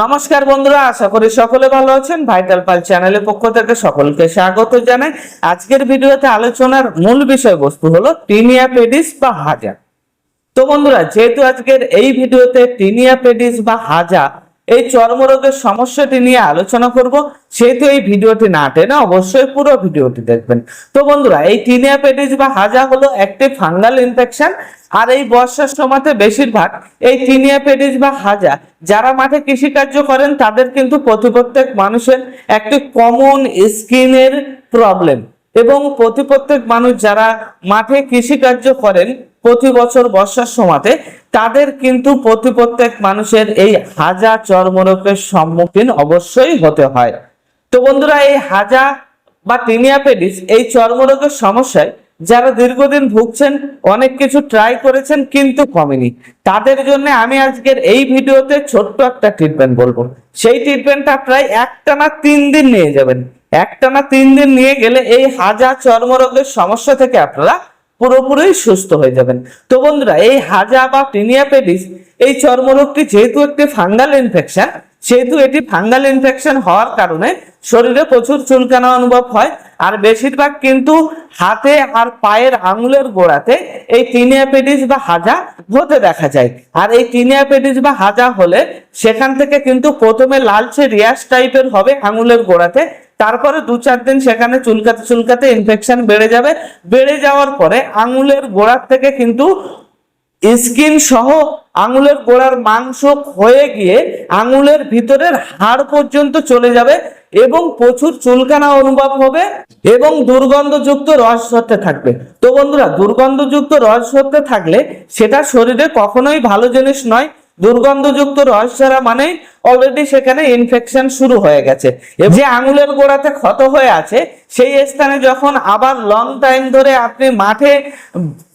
নমস্কার বন্ধুরা, আশা করি সকলে ভালো আছেন। ভাইটাল পাল চ্যানেলের পক্ষ থেকে সকলকে স্বাগত জানাই। আজকের ভিডিওতে আলোচনার মূল বিষয়বস্তু হলো টিনিয়া পেডিস বা হাজা। তো বন্ধুরা, যেহেতু আজকের এই ভিডিওতে টিনিয়া পেডিস বা হাজা এই চর্মরোগের সমস্যাটি নিয়ে আলোচনা করব। সেহেতু এই ভিডিওটি না টেনে অবশ্যই পুরো ভিডিওটি দেখবেন। তো বন্ধুরা, এই টিনিয়া পেডিস বা হাজা হলো একটি ফাঙ্গাল ইনফেকশন আর এই বর্ষার সময়তে বেশিরভাগ এই টিনিয়া পেডিস বা হাজা যারা মাঠে কৃষিকার্য করেন, তাদের কিন্তু প্রতি প্রত্যেক মানুষের একটি কমন স্কিনের প্রবলেম এবং প্রতি প্রত্যেক মানুষ যারা মাঠে কৃষিকার্য করেন, প্রতি বছর বর্ষার সময়তে, তাদের কিন্তু প্রতি প্রত্যেক মানুষের এই হাজা চর্মরোগের সম্মুখীন অবশ্যই হতে হয়। তো বন্ধুরা, এই হাজা বা টিনিয়া পেডিস এই চর্মরোগের সমস্যায় যারা দীর্ঘদিন ভুগছেন, অনেক কিছু ট্রাই করেছেন কিন্তু কমেনি। তাদের জন্য আমি আজকের এই ভিডিওতে ছোট্ট একটা ট্রিটমেন্ট বলব। সেই ট্রিটমেন্টটা প্রায় একটানা তিন দিন নিয়ে যাবেন। একটানা তিন দিন নিয়ে গেলে এই হাজা চর্মরোগের সমস্যা থেকে আপনারা পুরোপুরি সুস্থ হয়ে যাবেন। তো বন্ধুরা, এই হাজা বা টিনিয়াপেডিস, এই চর্মরোগটি যেহেতু একটি ফাঙ্গাল ইনফেকশন, সেহেতু এটি ফাঙ্গাল ইনফেকশন হওয়ার কারণে শরীরে প্রচুর চুলকানা অনুভব হয়। আর বেশিরভাগ কিন্তু হাতে আর পায়ের আঙুলের গোড়াতে এই টিনিয়াপেডিস বা হাজা হতে দেখা যায়। আর এই টিনিয়াপেডিস বা হাজা হলে সেখান থেকে কিন্তু প্রথমে লালচে রিয়াস টাইপের হবে আঙুলের গোড়াতে। তারপরে দু চার দিন সেখানে চুলকাতে চুলকাতে ইনফেকশন বেড়ে যাবে। বেড়ে যাওয়ার পরে আঙুলের গোড়ার থেকে কিন্তু স্কিন সহ আঙুলের গোড়ার মাংস হয়ে গিয়ে আঙুলের ভিতরের হাড় পর্যন্ত চলে যাবে এবং প্রচুর চুলকানা অনুভব হবে এবং দুর্গন্ধযুক্ত রস হতে থাকবে। তো বন্ধুরা, দুর্গন্ধযুক্ত রস হতে থাকলে সেটা শরীরে কখনোই ভালো জিনিস নয়। দুর্গন্ধযুক্ত রস ছাড়া মানে অলরেডি সেখানে ইনফেকশন শুরু হয়ে গেছে। যে আঙুলের গোড়াতে ক্ষত হয়ে আছে, সেই স্থানে যখন আবার লং টাইম ধরে আপনি মাঠে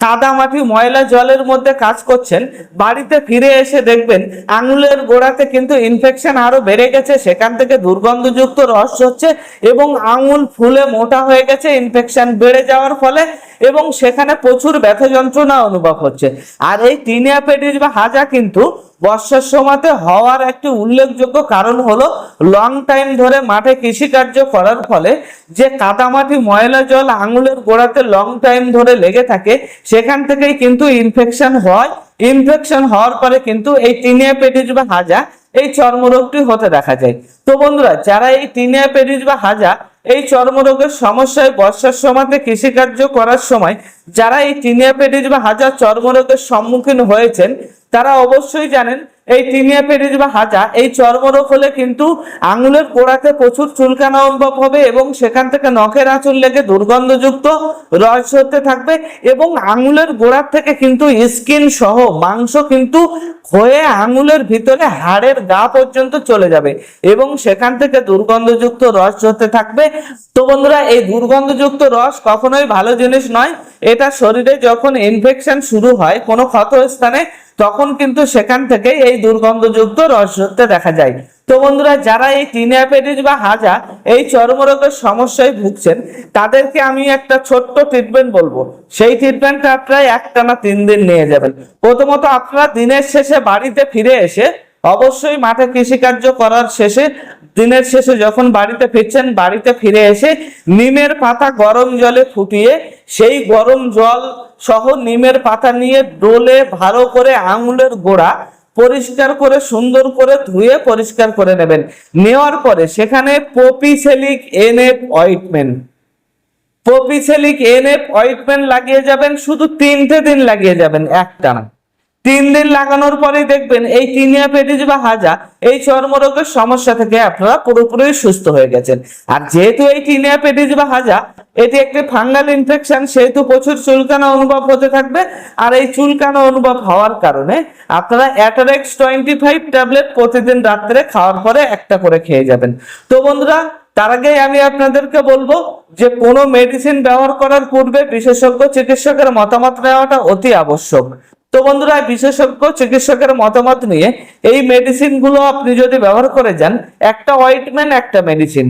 কাদা মাটি, ময়লা জলের মধ্যে কাজ করছেন, বাড়িতে ফিরে এসে দেখবেন আঙুলের গোড়াতে কিন্তু ইনফেকশন আরও বেড়ে গেছে। সেখান থেকে দুর্গন্ধযুক্ত রস হচ্ছে এবং আঙুল ফুলে মোটা হয়ে গেছে ইনফেকশন বেড়ে যাওয়ার ফলে এবং সেখানে প্রচুর ব্যথা যন্ত্রণা অনুভব হচ্ছে। আর এই পেটিস বা হাজা কিন্তু বর্ষার সময়তে হওয়ার একটি উল্লেখযোগ্য কারণ হলো লং টাইম ধরে মাঠে কৃষিকার্য করার ফলে যে কাদামাটি, ময়লা জল, আঙুলের গোড়াতে লং টাইম ধরে লেগে থাকে, সেখান থেকেই কিন্তু ইনফেকশন হয়। ইনফেকশন হওয়ার পরে কিন্তু এই টিনিয়া পেটিস বা হাজা এই চর্মরোগটি হতে দেখা যায়। তো বন্ধুরা, যারা এই টিনিয়া পেটিস বা হাজা এই চর্মরোগের সমস্যায় বর্ষার সময়তে কৃষিকার্য করার সময় যারা এই টিনিয়া পেটিস বা হাজার চর্মরোগের সম্মুখীন হয়েছেন, তারা অবশ্যই জানেন, এই টিনিয়া পেটিস বা হাজা, এই চর্মরোগ হলে কিন্তু আঙুলের গোড়াতে প্রচুর চুলকানা অনুভব হবে এবং সেখান থেকে নখের আঁচল লেগে দুর্গন্ধযুক্ত রস হতে থাকবে এবং আঙুলের গোড়ার থেকে কিন্তু স্কিন সহ মাংস কিন্তু হয়ে আঙুলের ভিতরে হাড়ের গা পর্যন্ত চলে যাবে এবং সেখান থেকে দুর্গন্ধযুক্ত রস হতে থাকবে। তো বন্ধুরা, এই দুর্গন্ধযুক্ত রস কখনোই ভালো জিনিস নয় এটা শরীরে যখন ইনফেকশন শুরু হয় কোনো ক্ষত স্থানে তখন কিন্তু সেখান থেকে এই দুর্গন্ধযুক্ত রস হতে দেখা যায়। তো বন্ধুরা, যারা এই টিনিয়াপেটিস বা হাজা, এই চর্মরোগের সমস্যায় ভুগছেন, তাদেরকে আমি একটা ছোট্ট ট্রিটমেন্ট বলব। সেই ট্রিটমেন্টটা প্রায় একটানা তিন দিন নিয়ে যাবেন। প্রথমত, আপনারা দিনের শেষে বাড়িতে ফিরে এসে অবশ্যই মাঠে কৃষিকার্য করার শেষে, দিনের শেষে যখন বাড়িতে ফিরছেন, বাড়িতে ফিরে এসে নিমের পাতা গরম জলে ফুটিয়ে, সেই গরম জল সহ নিমের পাতা নিয়ে ডোলে ভালো করে আঙুলের গোড়া পরিষ্কার করে, সুন্দর করে ধুয়ে পরিষ্কার করে নেবেন। নেওয়ার পরে সেখানে পপিসেলিক এনএফ অয়েন্টমেন্ট। পপিসেলিক এনএফ অয়েন্টমেন্ট লাগিয়ে যাবেন, শুধু তিনটে দিন লাগিয়ে যাবেন একটানা তিন দিন লাগানোর পরেই দেখবেন এই টিনিয়া পেটিস বা হাজা, এই চর্মরোগের সমস্যা থেকে আপনারা পুরোপুরি সুস্থ হয়ে গেছেন। আর যেহেতু এই টিনিয়া পেটিস বা হাজা, এটি একটি ফাঙ্গাল ইনফেকশন, সেহেতু প্রচুর চুলকানা অনুভব হতে থাকবে। আর এই চুলকানা অনুভব হওয়ার কারণে আপনারা অ্যাটারেক্স টোয়েন্টি ফাইভ ট্যাবলেট প্রতিদিন রাত্রে খাওয়ার পরে একটা করে খেয়ে যাবেন। তো বন্ধুরা, তার আগে আমি আপনাদেরকে বলব যে কোনো মেডিসিন ব্যবহার করার পূর্বে বিশেষজ্ঞ চিকিৎসকের মতামত নেওয়াটা অতি আবশ্যক। তো বন্ধুরা, বিশেষজ্ঞ, চিকিৎসকের মতামত নিয়ে এই মেডিসিনগুলো আপনি যদি ব্যবহার করে যান, একটা অয়েন্টমেন্ট একটা মেডিসিন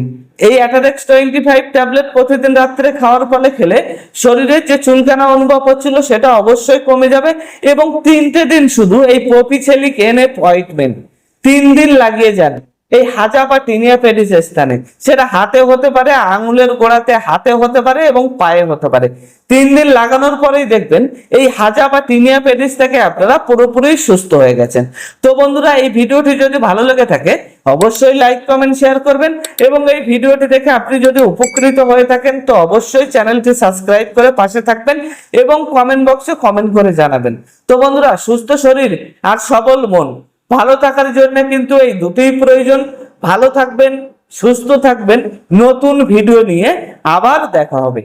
এই অ্যাটারেক্স টোয়েন্টি ফাইভ ট্যাবলেট প্রতিদিন রাত্রে খাওয়ার ফলে খেলে শরীরে যে চুলকানা অনুভব হচ্ছিল সেটা অবশ্যই কমে যাবে এবং তিনটে দিন শুধু এই পপিছেলিক এনএফ অয়েন্টমেন্ট তিন দিন লাগিয়ে যান। এই হাজা বা টিনিয়া পেডিস স্থানে। সেটা হাতে হতে পারে, আঙুলের গোড়াতে হাতে হতে পারে এবং পায়ে হতে পারে। তিন দিন লাগানোর পরেই দেখবেন এই হাজা বা টিনিয়া পেডিস থেকে আপনারা পুরোপুরি সুস্থ হয়ে গেছেন। তো বন্ধুরা, এই ভিডিওটি যদি ভালো লেগে থাকে, অবশ্যই লাইক, কমেন্ট, শেয়ার করবেন এবং এই ভিডিওটি দেখে আপনি যদি উপকৃত হয়ে থাকেন, তো অবশ্যই চ্যানেলটি সাবস্ক্রাইব করে পাশে থাকবেন এবং কমেন্ট বক্সে কমেন্ট করে জানাবেন। তো বন্ধুরা, সুস্থ শরীর আর সবল মন। ভালো থাকার জন্য কিন্তু এই দুটোই প্রয়োজন। ভালো থাকবেন, সুস্থ থাকবেন। নতুন ভিডিও নিয়ে আবার দেখা হবে।